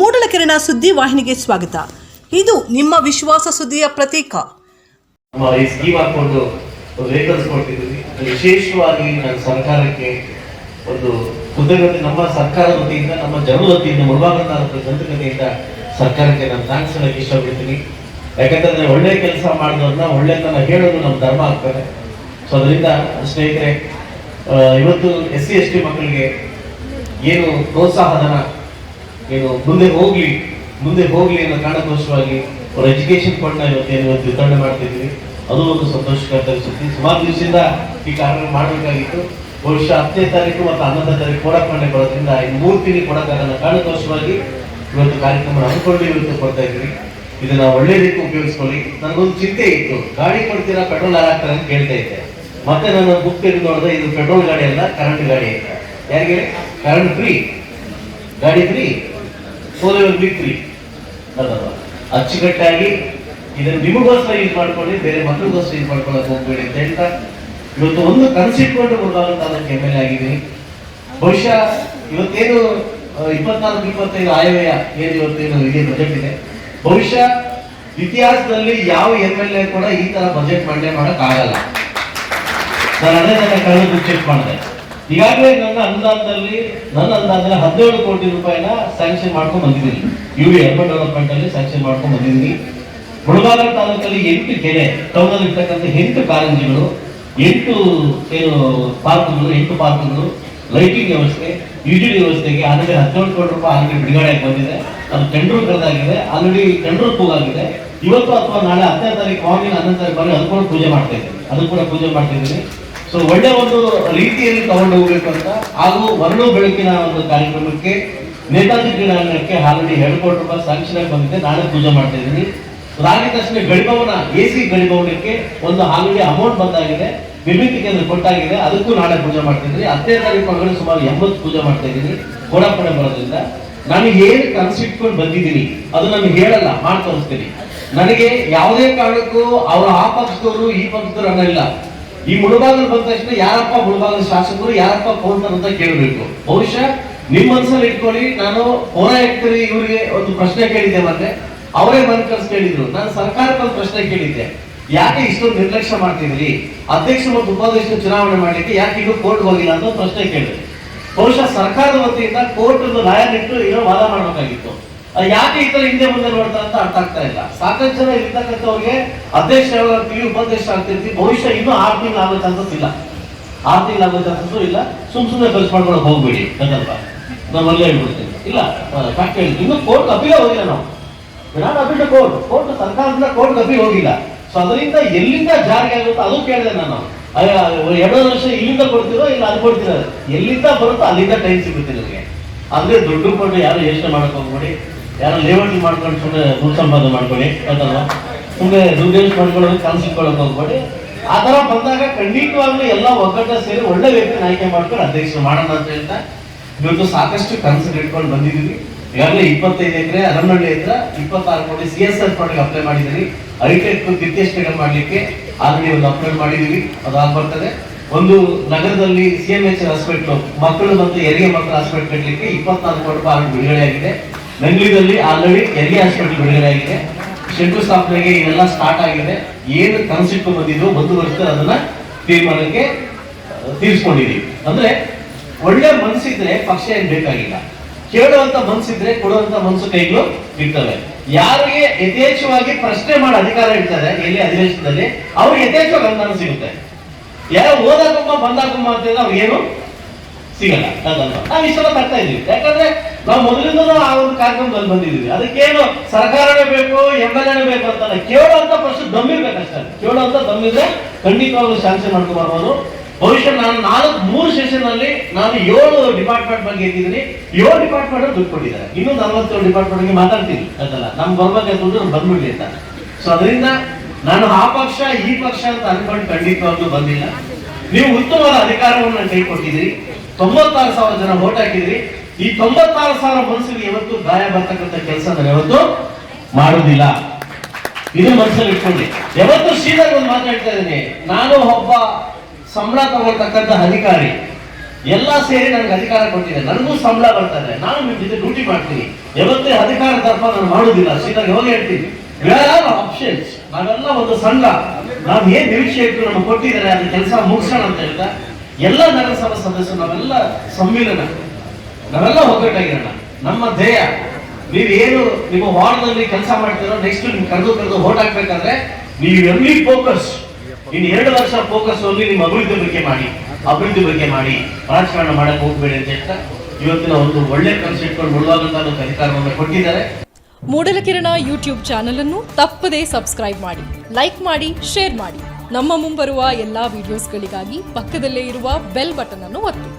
ಮೂಡಲಕೆರೆನ ಸುದ್ದಿ ವಾಹಿನಿಗೆ ಸ್ವಾಗತ. ಇದು ನಿಮ್ಮ ವಿಶ್ವಾಸ ಸುದ್ದಿಯ ಪ್ರತೀಕ. ನಮ್ಮ ಈ ಸ್ಕೀಮ್ ಹಾಕೊಂಡು ವೆಹಿಕಲ್ಸ್ ವಿಶೇಷವಾಗಿ ನಾನು ಸರ್ಕಾರಕ್ಕೆ ಒಂದು ಕೃತಜ್ಞತೆ ನಮ್ಮ ಸರ್ಕಾರದ ವತಿಯಿಂದ, ನಮ್ಮ ಜನರ ವತಿಯಿಂದ ಮುಳುಬಾಗ ತಾಲೂಕು ಸರ್ಕಾರಕ್ಕೆ ನಾನು ಥ್ಯಾಂಕ್ಸ್ ಹೇಳಕ್ಕೆ ಇಷ್ಟಪಡ್ತೀನಿ. ಯಾಕಂತಂದ್ರೆ ಒಳ್ಳೆ ಕೆಲಸ ಮಾಡಿದವ್ರನ್ನ ಒಳ್ಳೆತನ ಹೇಳೋದು ನಮ್ಮ ಧರ್ಮ ಆಗ್ತದೆ. ಸೊ ಅದರಿಂದ ಸ್ನೇಹಿತರೆ ಇವತ್ತು ಎಸ್ ಸಿ ಎಸ್ ಟಿ ಮಕ್ಕಳಿಗೆ ಏನು ಪ್ರೋತ್ಸಾಹಧನ ಏನು ಮುಂದೆ ಹೋಗ್ಲಿ ಮುಂದೆ ಹೋಗ್ಲಿ ಅನ್ನೋ ಕಾರಣಕ್ಕೋಸ್ಕರವಾಗಿ ಅವ್ರ ಎಜುಕೇಶನ್ ಫಂಡ್ ಇವತ್ತೇನು ಇವತ್ತು ವಿತರಣೆ ಮಾಡ್ತಿದ್ವಿ ಅದು ಒಂದು ಸಂತೋಷಕರ ಸುದ್ದಿ ಸುಮಾರು ದಿವಸದಿಂದ ಈ ಕಾರ್ಯಕ್ರಮ ಮಾಡಬೇಕಾಗಿತ್ತು. ಬಹುಶಃ ಹತ್ತನೇ ತಾರೀಕು ಮತ್ತು ಹನ್ನೊಂದನೇ ತಾರೀಕು ಕೊಡಕ್ಕೆ ಬರೋದ್ರಿಂದ ಈ ಮೂರು ಕೊಡಕ್ಕಾಗಲ್ಲ ಕಾರಣಕ್ಕೋಸ್ಕರವಾಗಿ ಇವತ್ತು ಕಾರ್ಯಕ್ರಮ ಹಮ್ಮಿಕೊಂಡು ಇವತ್ತು ಕೊಡ್ತಾ ಇದ್ವಿ ಇದನ್ನ ಒಳ್ಳೆ ರೀತಿ ಉಪಯೋಗಿಸ್ಕೊಳ್ಳಿ. ನನಗೊಂದು ಚಿಂತೆ ಇತ್ತು. ಗಾಡಿ ಕೊಡ್ತೀರಾ, ಪೆಟ್ರೋಲ್ ಹಾಕ್ತಾರೆ ಅಂತ ಕೇಳ್ತಾ ಇದ್ದೆ. ಮತ್ತೆ ನಾನು ಬುಕ್ ತೆಗೆದು ನೋಡಿದ್ರೆ ಇದು ಪೆಟ್ರೋಲ್ ಗಾಡಿ ಅಲ್ಲ, ಕರೆಂಟ್ ಗಾಡಿ ಅಂತ. ಯಾರಿಗೆ? Current free. ಗಾಡಿ ಫ್ರೀ. ಸೋಲರ್ ಅದಲ್ವಾ ಅಚ್ಚುಕಟ್ಟಾಗಿ ಇದನ್ನು ನಿಮಗೋಸ್ಕರ ಯೂಸ್ ಮಾಡ್ಕೊಳ್ಳಿ, ಬೇರೆ ಮಕ್ಕಳಿಗೋಸ್ಕರ ಯೂಸ್ ಮಾಡ್ಕೊಳ್ಳೋಕೆ ಹೋಗ್ಬೇಡಿ ಅಂತ ಹೇಳ್ತಾ, ಇವತ್ತು ಒಂದು ಕನಸಿಟ್ಕೊಂಡು Mulbagal taluk M L A ಆಗಿದ್ದೀನಿ. ಬಹುಶಃ ಇವತ್ತೇನು ಇಪ್ಪತ್ನಾಲ್ಕು, ಇಪ್ಪತ್ತೈದು ಆಯವ್ಯಯ ಏನು ಇವತ್ತೇನು ಇದೇ ಬಜೆಟ್ ಇದೆ. ಬಹುಶಃ ಇತಿಹಾಸದಲ್ಲಿ ಯಾವ ಎಂ ಎಲ್ ಎ ಕೂಡ ಈ ತರ ಬಜೆಟ್ ಮಂಡನೆ ಮಾಡಕ್ ಆಗಲ್ಲ. ನಾನು ಅದೇ ನನ್ನ ಕಳೆದು ಚೆಕ್ ಮಾಡಿದೆ. ಈಗಾಗಲೇ ನನ್ನ ಅನುದಾನದಲ್ಲಿ ನನ್ನ ಅನುದಾನದಲ್ಲಿ ಹದಿನೇಳು ಕೋಟಿ ರೂಪಾಯಿನ ಸ್ಯಾಂಕ್ಷನ್ ಮಾಡ್ಕೊಂಡು ಬಂದಿದ್ದೀನಿ. ಯು ಅರ್ಬನ್ ಡೆವಲಪ್ಮೆಂಟ್ ಅಲ್ಲಿ ಸ್ಯಾಂಕ್ಷನ್ ಮಾಡ್ಕೊಂಡು ಬಂದಿದ್ದೀನಿ. ಮುಳಬಾಗ ತಾಲೂಕಲ್ಲಿ ಎಂಟು ಕೆರೆ ಟೌನಲ್ಲಿ ಇರ್ತಕ್ಕಂಥ ಎಂಟು ಕಾರಂಜಿಗಳು, ಎಂಟು, ಏನು, ಪಾರ್ಕ್ಗಳು, ಎಂಟು ಪಾರ್ಕ್ಗಳು ಲೈಟಿಂಗ್ ವ್ಯವಸ್ಥೆ ಯುಜಿಡಿ ವ್ಯವಸ್ಥೆಗೆ ಆಲ್ರೆಡಿ ಹದಿನೇಳು ಕೋಟಿ ರೂಪಾಯಿ ಆಲ್ರೆಡಿ ಬಿಡುಗಡೆ ಬಂದಿದೆ. ಅದು ಟೆಂಡರ್ ಕರೆದಾಗಿದೆ ಆಲ್ರೆಡಿ ಟೆಂಡರ್ ಕೂಗಾಗಿದೆ ಇವತ್ತು ಅಥವಾ ನಾಳೆ ಹತ್ತನೇ ತಾರೀಕು, ಮಾರ್ನಿಂಗ್ ಹನ್ನೊಂದು ತಾರೀಕು ಬರೀ ಅದು ಪೂಜೆ ಮಾಡ್ತಾ ಇದ್ದೀನಿ. ಅದು ಕೂಡ ಪೂಜೆ ಮಾಡ್ತಾ ಇದ್ದೀನಿ. ಸೊ ಒಳ್ಳೆ ಒಂದು ರೀತಿಯಲ್ಲಿ ತಗೊಂಡು ಹೋಗ್ಬೇಕು ಅಂತ. ಹಾಗೂ ವರ್ಣ ಬೆಳಕಿನ ಒಂದು ಕಾರ್ಯಕ್ರಮಕ್ಕೆ ನೇತಾಜಿ ಕ್ರೀಡಾಂಗಣಕ್ಕೆ ಆಲ್ರೆಡಿ ಎರಡು ರೂಪಾಯಿ ಸ್ಯಾಂಕ್ಷನ್ ಆಗಿ ಬಂದಿದೆ. ನಾಳೆ ಪೂಜೆ ಮಾಡ್ತಾ ಇದ್ದೀನಿ. ರಾಗಿ ತಕ್ಷಣ ಗಡಿಭವನ ಎ ಸಿ ಗಡಿಭವನಕ್ಕೆ ಒಂದು ಆಲ್ರೆಡಿ ಅಮೌಂಟ್ ಬಂದಾಗಿದೆ. ವಿಭಿನ್ನ ಕೇಂದ್ರ ಕೊಟ್ಟಾಗಿದೆ. ಅದಕ್ಕೂ ನಾಳೆ ಪೂಜೆ ಮಾಡ್ತಿದ್ದೀನಿ ಹತ್ತನೇ ತಾರೀಕು ಮಗಳು ಸುಮಾರು ಎಂಬತ್ತು ಪೂಜೆ ಮಾಡ್ತಾ ಇದ್ದೀನಿ. ಕೊಡಪಡೆ ಬರೋದ್ರಿಂದ. ನಾನು ಏನು ಕನಸಿಟ್ಕೊಂಡು ಬಂದಿದ್ದೀನಿ, ಅದು ನಾನು ಹೇಳಲ್ಲ, ಮಾಡಿ ತೋರಿಸ್ತೀನಿ. ನನಗೆ ಯಾವುದೇ ಕಾರಣಕ್ಕೂ ಅವರ ಆ ಪಕ್ಷದವರು, ಈ ಪಕ್ಷದವರು ಅನ್ನಲ್ಲ ಈ ಮುಳುಬಾಗಲು ಬಂದ ತಕ್ಷಣ ಯಾರಪ್ಪ ಮುಳುಬಾಗಲು ಶಾಸಕರು, ಯಾರಪ್ಪ ಕೋರ್ಟರ್ ಅಂತ ಕೇಳಬೇಕು. ಬಹುಶಃ ನಿಮ್ಮ ಮನಸ್ಸಲ್ಲಿ ಇಟ್ಕೊಳ್ಳಿ, ನಾನು ಪೌರ ಇರ್ತೀರಿ ಇವರಿಗೆ ಒಂದು ಪ್ರಶ್ನೆ ಕೇಳಿದ್ದೆ ಮತ್ತೆ ಅವರೇ ಬಂದ್ ಕೇಳಿದ್ರು. ನಾನು ಸರ್ಕಾರಕ್ಕೆ ಒಂದು ಪ್ರಶ್ನೆ ಕೇಳಿದ್ದೆ. ಯಾಕೆ ಇಷ್ಟೊಂದು ನಿರ್ಲಕ್ಷ್ಯ ಮಾಡ್ತಿದ್ರಿ ಅಧ್ಯಕ್ಷ ಮತ್ತು ಉಪಾಧ್ಯಕ್ಷ ಚುನಾವಣೆ ಮಾಡಲಿಕ್ಕೆ ಯಾಕೆ ಈಗ ಕೋರ್ಟ್ ಹೋಗಿಲ್ಲ ಅಂತ ಪ್ರಶ್ನೆ ಕೇಳಿದೆ ಬಹುಶಃ ಸರ್ಕಾರದ ವತಿಯಿಂದ ಕೋರ್ಟ್ ಒಂದು ರಾಯ ಇಟ್ಟು ಏನೋ ವಾದ ಮಾಡ್ಬೇಕಾಗಿತ್ತು. ಯಾಕೆ ಈ ತರ ಹಿಂದೆ ಮುಂದೆ ನೋಡ್ತಾ ಅಂತ ಅರ್ಥ ಆಗ್ತಾ ಇಲ್ಲ. ಸಾಕಷ್ಟು ಜನ ಇರ್ತಕ್ಕಂಥವ್ರಿಗೆ ಅಧ್ಯಕ್ಷ ಹೇಳಿ ಉಪಾಧ್ಯಕ್ಷ ಆಗ್ತಿರ್ತೀವಿ. ಭವಿಷ್ಯ ಇನ್ನೂ ಆರು ತಿಂಗಳು ಆಗೋ ಚಾನ್ಸಸ್ ಇಲ್ಲ. ಆರು ತಿಂಗಳು ಆಗೋ ಚಾನ್ಸಸ್ ಇಲ್ಲ. ಸುಮ್ ಸುಮ್ಮನೆ ಖರ್ಚು ಮಾಡ್ಕೊಂಡು ಹೋಗ್ಬೇಡಿ ಅದಲ್ವಾ ನಾವು ಅಲ್ಲೇ ಹೇಳ್ಬಿಡ್ತೀನಿ. ಇಲ್ಲ ಫ್ಯಾಕ್ಟ್ ಹೇಳಿ. ಇನ್ನು ಕೋರ್ಟ್ ಅಪೀಲ್ ಹೋಗಿಲ್ಲ ನಾವು. ನಾನು ಅಪೀಲ್ ಕೋರ್ಟ್ ಕೋರ್ಟ್ ಸರ್ಕಾರದಿಂದ ಕೋರ್ಟ್ ಅಪೀಲ್ ಹೋಗಿಲ್ಲ. ಸೊ ಅದರಿಂದ ಎಲ್ಲಿಂದ ಜಾರಿಗೆ ಆಗುತ್ತೋ ಅದು ಕೇಳಿದೆ ನಾನು. ಎರಡು ವರ್ಷ ಇಲ್ಲಿಂದ ಕೊಡ್ತಿರೋ ಇಲ್ಲ ಅದು ಕೊಡ್ತಿರೋ? ಎಲ್ಲಿಂದ ಬರುತ್ತೋ ಅಲ್ಲಿಂದ ಟೈಮ್ ಸಿಗುತ್ತೆ ನಿಮಗೆ. ಅಂದ್ರೆ ದುಡ್ಡು ಕೊಟ್ಟು ಯಾರು ಯೋಚನೆ ಮಾಡಕ್ ಹೋಗ್ಬೇಡಿ. ಯಾರು ಲೇಔಟ್ ಮಾಡ್ಕೊಂಡು ಸುಮ್ಮನೆ ದುಡ್ಡು ಸಂಪಾದನೆ ಮಾಡ್ಕೊಳ್ಳಿ ಅದಲ್ಲ ಸುಮ್ಮನೆ ದುಡ್ಡು ಮಾಡ್ಕೊಳ್ಳೋದು ಕನ್ಸಿಟ್ಕೊಳ್ಳೋಕೆ ಹೋಗ್ಬೇಡಿ ಆ ಥರ ಬಂದಾಗ ಖಂಡಿತವಾಗ್ಲೂ ಎಲ್ಲ ಒಗ್ಗಟ್ಟ ಸೇರಿ ಒಳ್ಳೆ ವ್ಯಕ್ತಿನ ಆಯ್ಕೆ ಮಾಡ್ಕೊಂಡು ಅಧ್ಯಕ್ಷ ಮಾಡೋಣ ಅಂತ ಹೇಳ್ತಾ, ಇವತ್ತು ಸಾಕಷ್ಟು ಕನಸು ಇಟ್ಕೊಂಡು ಬಂದಿದ್ದೀವಿ. ಈಗಾಗಲೇ ಇಪ್ಪತ್ತೈದು ಎಕರೆ ಅರಮನಹಳ್ಳಿ ಹತ್ರ ಇಪ್ಪತ್ತಾರು ಕೋಟಿ ಸಿ ಎಸ್ ಎಸ್ ಫಂಡ್ಗೆ ಅಪ್ಲೈ ಮಾಡಿದ್ದೀವಿ ಐಟೆಕ್ ದ್ವಿತೀಯ ಸ್ಟೇಡಿಯಂ ಮಾಡಲಿಕ್ಕೆ ಆಲ್ರೆಡಿ ಒಂದು ಅಪ್ಲೈ ಮಾಡಿದ್ದೀವಿ. ಅದು ಬರ್ತದೆ ಒಂದು ನಗರದಲ್ಲಿ ಸಿ ಎಂ ಎಚ್ ಹಾಸ್ಪಿಟ್ಲು ಮಕ್ಕಳು ಮತ್ತು ಹೆರಿಗೆ ಮಕ್ಕಳ ಹಾಸ್ಪಿಟ್ಲ್ ಕಟ್ಟಲಿಕ್ಕೆ ಇಪ್ಪತ್ನಾಲ್ಕು ಕೋಟಿ ರೂಪಾಯಿ ಬಿಡುಗಡೆ ಆಗಿದೆ ಬೆಂಗಳೂರಲ್ಲಿ ಆಲ್ರೆಡಿ ಹೆರಿಗೆ ಹಾಸ್ಪಿಟಲ್ ಬಿಡುಗಡೆ ಆಗಿದೆ ಶಂಕುಸ್ಥಾಪನೆಗೆ ಇದೆಲ್ಲ ಸ್ಟಾರ್ಟ್ ಆಗಿದೆ. ಏನು ಕನಸಿಟ್ಟು ಬಂದಿದ್ದು ಒಂದು ವರ್ಷ ಅದನ್ನ ತೀರ್ಮಾನಕ್ಕೆ ತೀರಿಸ್ಕೊಂಡಿದೀವಿ ಅಂದ್ರೆ ಒಳ್ಳೆ ಮನಸ್ಸಿದ್ರೆ ಪಕ್ಷ ಏನ್ ಬೇಕಾಗಿಲ್ಲ. ಕೇಳುವಂತ ಮನ್ಸಿದ್ರೆ ಕೊಡುವಂತ ಮನಸ್ಸು ಕೈಗಳು ಇರ್ತವೆ. ಯಾರಿಗೆ ಯಥೇಚ್ಛವಾಗಿ ಪ್ರಶ್ನೆ ಮಾಡಿ ಅಧಿಕಾರ ಇರ್ತಾರೆ ಎಲ್ಲಿ ಅಧಿವೇಶನದಲ್ಲಿ, ಅವ್ರಿಗೆ ಯಥೇಚ್ಛವಾಗಿ ಅನುದಾನ ಸಿಗುತ್ತೆ. ಯಾರೋ ಓದಾಕಮ್ಮ ಬಂದಾಕಮ್ಮ ಅಂತ ಅವ್ರಿಗೇನು ಸಿಗಲ್ಲ. ಅದನ್ನು ನಾವು ಇಷ್ಟೆಲ್ಲ ಬರ್ತಾ ಇದೀವಿ ಯಾಕಂದ್ರೆ ನಾವು ಮೊದಲಿಂದಲೂ ಆ ಒಂದು ಕಾರ್ಯಕ್ರಮದಲ್ಲಿ ಬಂದಿದ್ದೀವಿ. ಅದಕ್ಕೇನು ಸರ್ಕಾರನೇ ಬೇಕು ಎಂ ಎಲ್ ಎನೇ ಬೇಕು ಅಂತಲ್ಲ. ಅಂತ ಪ್ರಶ್ನೆ ದಮ್ಮಿರ್ಬೇಕಷ್ಟೇ ಅಂತ ದಮ್ಮಿದ್ರೆ ಖಂಡಿತವಾಗ್ಲೂ ಶಾಂಕ್ಷನ್ ಮಾಡ್ಕೊಂಡು ಬರ್ಬೋದು. ಬಹುಶಃ ನಾನು ನಾಲ್ಕು, ಮೂರು ಸೆಷನ್ ಅಲ್ಲಿ ನಾನು ಏಳು ಡಿಪಾರ್ಟ್ಮೆಂಟ್ ಬಗ್ಗೆ ಇದ್ದೀನಿ ಏಳು ಡಿಪಾರ್ಟ್ಮೆಂಟ್ ದುಡ್ಡು ಕೊಟ್ಟಿದ್ದಾರೆ ಇನ್ನೂ ನಲವತ್ತೇಳು ಡಿಪಾರ್ಟ್ಮೆಂಟ್ ಬಗ್ಗೆ ಮಾತಾಡ್ತೀನಿ ಅದಲ್ಲ ನಮ್ಗೆ ಬರ್ಬೇಕು ದುಡ್ಡು ಬಂದ್ಬಿಡ್ಲಿ ಅಂತ. ಸೊ ಅದರಿಂದ ನಾನು ಆ ಪಕ್ಷ, ಈ ಪಕ್ಷ ಅಂತ ಅನ್ಕೊಂಡು ಖಂಡಿತವಾಗ್ಲೂ ಬಂದಿಲ್ಲ. ನೀವು ಉತ್ತಮವಾದ ಅಧಿಕಾರವನ್ನು ಕೈ ಕೊಟ್ಟಿದ್ದೀರಿ ತೊಂಬತ್ತಾರು ಸಾವಿರ ಜನ ವೋಟ್ ಹಾಕಿದ್ರಿ ಈ ತೊಂಬತ್ತಾರು ಸಾವಿರ ಮನಸ್ಸಿಗೆ ಯಾವತ್ತು ಗಾಯ ಬರ್ತಕ್ಕಂಥ ಕೆಲಸ ನಾನು ಯಾವತ್ತು ಮಾಡುವುದಿಲ್ಲ. ಇದು ಮನಸ್ಸಲ್ಲಿ ಇಟ್ಕೊಳ್ಳಿ. ಯಾವತ್ತು ಸೀದಾ ಒಂದು ಮಾತಾಡ್ತಾ ಇದ್ದೀನಿ. ನಾನು ಒಬ್ಬ ಸಂಬಳ ತಗೊಳ್ತಕ್ಕಂಥ ಅಧಿಕಾರಿ. ಎಲ್ಲ ಸೇರಿ ನನಗೆ ಅಧಿಕಾರ ಕೊಟ್ಟಿದೆ. ನನಗೂ ಸಂಬಳ ಬರ್ತದೆ ನಾನು ನಿಮ್ಮ ಜೊತೆ ಡ್ಯೂಟಿ ಮಾಡ್ತೀನಿ. ಯಾವತ್ತೇ ಅಧಿಕಾರ ತರ್ಪ ನಾನು ಮಾಡುದಿಲ್ಲ ಸೀದಾ ಯಾವಾಗ ಹೇಳ್ತೀನಿ? ಆಪ್ಷನ್ಸ್ ನಾವೆಲ್ಲ ಒಂದು ಸಂಘ. ನಾವು ಏನ್ ನಿರೀಕ್ಷೆ ಇಟ್ಟು ನಮ್ಗೆ ಕೊಟ್ಟಿದ್ದಾರೆ ಅದ್ರ ಕೆಲಸ ಮುಗಿಸೋಣ ಅಂತ ಹೇಳ್ತಾ, ಎಲ್ಲ ನಗರಸಭಾ ಸದಸ್ಯರು, ನಾವೆಲ್ಲ ಸಮ್ಮಿಲನ ನಾವೆಲ್ಲ ಒಗ್ಗಟ್ಟಾಗಿರೋಣ. ನಮ್ಮ ಧ್ಯೇಯ, ನೀವೇನು ನಿಮ್ಮ ವಾರ್ಡ್ನಲ್ಲಿ ಕೆಲಸ ಮಾಡ್ತೀರೋ ನೆಕ್ಸ್ಟ್ ನಿಮ್ಗೆ ಕರೆದು ಕರೆದು ಓಟ್ ಹಾಕ್ಬೇಕಾದ್ರೆ ನೀವು ಎಲ್ಲಿ ಫೋಕಸ್ ಇನ್ನು ಎರಡು ವರ್ಷ ಫೋಕಸ್ ಅಲ್ಲಿ ನಿಮ್ಮ ಅಭಿವೃದ್ಧಿ ಬಗ್ಗೆ ಮಾಡಿ, ಅಭಿವೃದ್ಧಿ ಬಗ್ಗೆ ಮಾಡಿ, ರಾಜಕಾರಣ ಮಾಡಕ್ ಹೋಗ್ಬೇಡಿ ಅಂತ ಹೇಳ್ತಾ ಇವತ್ತಿನ ಒಂದು ಒಳ್ಳೆ ಕನಸು ಇಟ್ಕೊಂಡು ಮುಳುವಾಗಂತ ಅಧಿಕಾರವನ್ನು ಕೊಟ್ಟಿದ್ದಾರೆ. ಮೂಡಲಕಿರಣ ಯೂಟ್ಯೂಬ್ ಚಾನಲ್ ಅನ್ನು ತಪ್ಪದೇ ಸಬ್ಸ್ಕ್ರೈಬ್ ಮಾಡಿ ಲೈಕ್ ಮಾಡಿ ಶೇರ್ ಮಾಡಿ. ನಮ್ಮ ಮುಂಬರುವ ಎಲ್ಲಾ ವಿಡಿಯೋಸ್ಗಳಿಗಾಗಿ ಪಕ್ಕದಲ್ಲೇ ಇರುವ ಬೆಲ್ ಬಟನ್ ಅನ್ನು ಒತ್ತಿ.